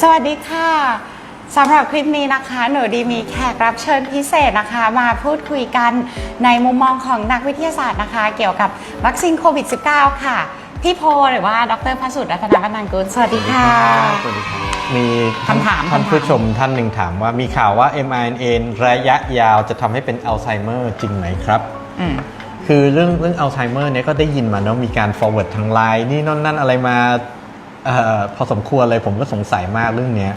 สวัสดีค่ะสำหรับคลิปนี้นะคะ หนูดีมีแขกรับเชิญพิเศษนะคะ มาพูดคุยกันในมุมมองของนักวิทยาศาสตร์นะคะ เกี่ยวกับวัคซีนโควิด -19 ค่ะ พี่โพหรือว่าดรพสุทธิ์รัตนบันนันกุลสวัสดีค่ะ สวัสดีครับมีคำถามท่านคำถามผู้ชมท่านหนึ่งถามว่ามีข่าวว่า mRNA ระยะยาวจะทำให้เป็นอัลไซเมอร์จริงไหมครับอืมคือเรื่องเรื่องอัลไซเมอร์เนี่ยก็ได้ยินมาเนาะมีการ forward ทางไลน์นี่นั่นนั่นอะไรมาเออพอสมควรเลยผมก็สงสัยมากเรื่องเนี้ย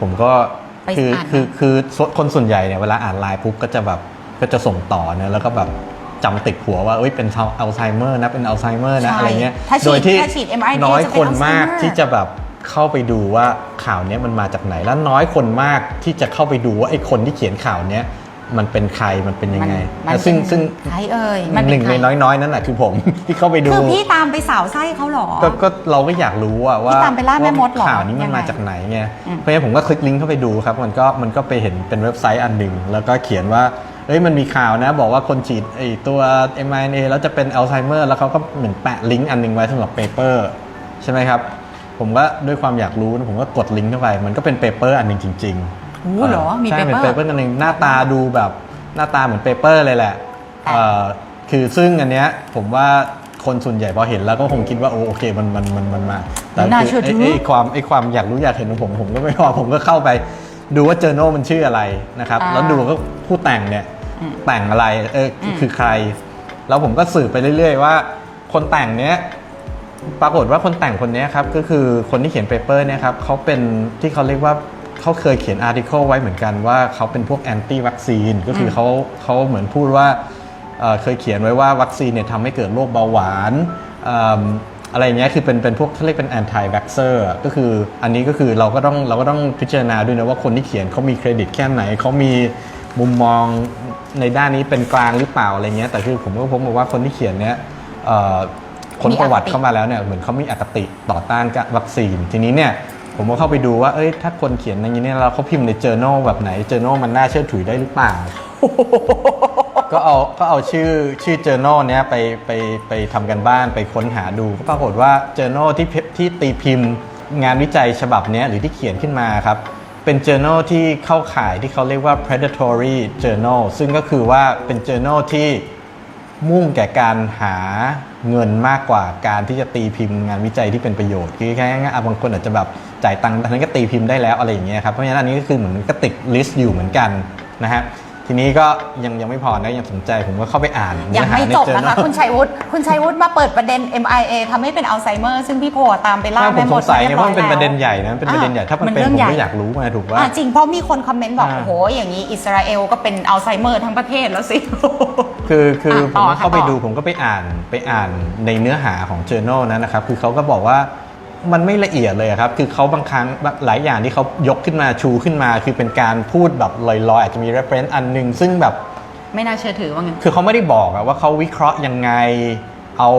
ผมก็ไปคืออ่านคือคือคนส่วนใหญ่เนี่ยเวลาอ่านไลน์ปุ๊บก็จะแบบก็จะส่งต่อเนะแล้วก็แบบจำติดหัวว่าเอ้ยเป็นอัลไซเมอร์นะเป็นอัลไซเมอร์นะใช่อะไรเงี้ยถ้าฉีดโดยที่ถ้าฉีด mRNA น้อยจะเป็นคนมาก Alzheimer ที่จะแบบเข้าไปดูว่าข่าวเนี้ยมันมาจากไหน แล้วน้อยคนมากที่จะเข้าไปดูว่าไอ้คนที่เขียนข่าวเนี้ย มันเป็นใครมันเป็นยังไงมันซึ่งเป็นซึ่งใครเอ่ยมันหเป็นึ่งใครในน้อยๆ นั่นแหละคือผม ที่เข้าไปดูคือพี่ตามไปสาวไส้เขาเหรอก็ก็เราก็อยากรู้อะว่าพี่ตามไปล่าแม่มดเหรอว่าข่าวนี้มัยันงไงมาจากไหนไงอืมเพราะฉะนั้นผมก็คลิกลิงก์เข้าไปดูครับ มันก็มันก็ไปเห็นเป็นเว็บไซต์อันหนึ่งแล้วก็เขียนว่าเอ้ยมันมีข่าวนะ บอกว่าคนฉีดไอตัว mRNA แล้วจะเป็นอัลไซเมอร์แล้วเขาก็เหมือนแปะลิงก์อันหนึ่งไว้สำหรับเปเปอร์ใช่ไหมครับผมก็ด้วยความอยากรู้นะผมก็กดลิงก์เข้าไป มันก็เป็นเปเปอร์อันหนึ่งจริง ๆ โอ้เหรอ มีใช่เป็น paper เปเปอร์อันหนึ่งหน้าตาดูแบบหน้าตาเหมือนเปเปอร์เลยแหละอะ เอ่อคือซึ่งอันเนี้ยผมว่าคนส่วนใหญ่พอเห็นแล้วก็คงคิดว่าโอโอเคมันมันมันมันมาแต่น่าคืเชื่อถือไอ้ไอ้ความไอ้ความอยากรู้อยากเห็นของผมผมก็ไม่พอผมก็เข้าไปดูว่าเจอโนมันชื่ออะไรนะครับอ่าแล้วดูก็ผู้แต่งเนี่ยอืมแต่งอะไรเอออมคือใคร แล้วผมก็สืบไปเรื่อย ๆ ว่า คนแต่งเนี้ย ปรากฏว่าคนแต่งคนเนี้ยครับก็คือคนที่เขียนเปเปอร์เนี่ยครับเขาเป็นที่เขาเรียกว่า เขาเคยเขียนอาร์ติเคิลไว้เหมือนกันว่าเขาเป็นพวกแอนตี้วัคซีนก็คือเขาเขาเหมือนพูดว่าเอ่อเคยเขียนไว้ว่าวัคซีนเนี่ยทำให้เกิดโรคเบาหวานเอิ่มอะไรอย่างเงี้ยคือเป็นเป็นพวกเขาเรียกเป็นแอนตี้วัคเซอร์ก็คืออันนี้ก็คือเราก็ต้องเราก็ต้องพิจารณาด้วยนะว่าคนที่เขียนเขามีเครดิตแค่ไหนเขามีมุมมองในด้านนี้เป็นกลางหรือเปล่าอะไรเงี้ยแต่คือผมก็พบมาว่าคนที่เขียนเนี้ยเอ่อคนประวัติเข้ามาแล้วเนี่ยเหมือนเขามีอคติต่อต้านกับวัคซีนทีนี้เนี่ย ผมก็เข้าไปดูว่าเอ้ยถ้าคนเขียนอย่างนี้เนี่ยเราเขาพิมพ์ใน journal แบบไหน journal มันน่าเชื่อถือได้หรือเปล่า ก็เอาก็เอาชื่อชื่อ journal เนี้ยไปไปไปทำกันบ้านไปค้นหาดูก็ปรากฏว่า journal ที่ที่ตีพิมพ์งานวิจัยฉบับเนี้ยหรือที่เขียนขึ้นมาครับเป็น journal ที่เข้าข่ายที่เขาเรียกว่า predatory journal ซึ่งก็คือว่าเป็น journal ที่มุ่งแก่การหา เงินมากกว่าการที่จะตีพิมพ์งานวิจัยที่เป็นประโยชน์คือแค่งั้นบางคนอาจจะแบบจ่ายตังค์อันนั้นก็ตีพิมพ์ได้แล้วอะไรอย่างเงี้ยครับเพราะฉะนั้นอันนี้ก็คือเหมือนก็ติดลิสต์อยู่เหมือนกันนะฮะ ทีนี้ก็ยังยังไม่พอนะยังสนใจผมก็เข้าไปอ่านยังไม่เนื้อหาในจบนะคะ journal คุณชัยวุฒิคุณชัยวุฒิมาเปิดประเด็น MIA ทำให้เป็นอัลไซเมอร์ซึ่งพี่โพตามไปล่าถ้าผแม่มหสมงดสัยเนี่ยเพราะมันเป็นยบประเด็นแล้วใหญ่นะมันเป็นประเด็นใหญ่ถ้ามันมันเป็นเรื่ผองมใหญ่ก็อยากรู้ไงถูกว่าอะจริงเพราะมีคนคอมเมนต์บอกอ่าโอ้โหอย่างนี้อิสราเอลก็เป็นอัลไซเมอร์ทั้งประเทศแล้วสิคือคือผมต่อก็เข้าไปค่ะต่อดูผมก็ไปอ่านไปอ่านในเนื้อหาของ journal นั้นนะครับคือเขาก็บอกว่า มันไม่ละเอียดเลยครับ คือเขาบางครั้งหลายอย่างที่เขายกขึ้นมาชูขึ้นมา คือเป็นการพูดแบบลอยๆ อาจจะมี reference อันหนึงซึ่งแบบ ไม่น่าเชื่อถือว่างั้นคือเขาไม่ได้บอกอะว่าเขาวิเคราะห์ยังไง เอา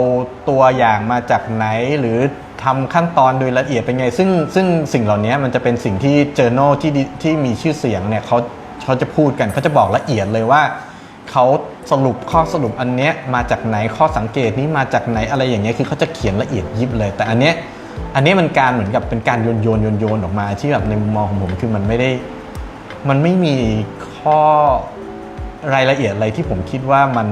ตัวอย่างมาจากไหนหรือทำขั้นตอนโดยละเอียดเป็นไง ซึ่งซึ่งสิ่งเหล่านี้มันจะเป็นสิ่งที่ journal ที่ดีที่มีชื่อเสียงเนี่ยเขาเขาจะพูดกันเขาจะบอกละเอียดเลยว่าเขาสรุปข้อสรุปอันเนี้ยมาจากไหนข้อสังเกตนี้มาจากไหนอะไรอย่างเงี้ยคือเขาจะเขียนละเอียดยิบเลย แต่อันเนี้ย อันนี้มันการเหมือนกับเป็นการโยนโยนโยนโยนออกมาที่แบบในมุมมองของผมคือมันไม่ได้ มันไม่มีข้อรายละเอียดอะไรที่ผมคิดว่ามัน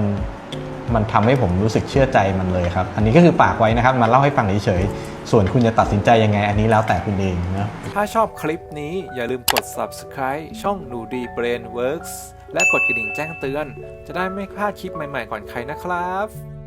มันทำให้ผมรู้สึกเชื่อใจมันเลยครับ อันนี้ก็คือปากไว้นะครับ มาเล่าให้ฟังเฉยๆ ส่วนคุณจะตัดสินใจยังไง อันนี้แล้วแต่คุณเองนะ ถ้าชอบคลิปนี้อย่าลืมกด subscribe ช่องหนูดี Brain Works และกดกระดิ่งแจ้งเตือน จะได้ไม่พลาดคลิปใหม่ๆก่อนใครนะครับ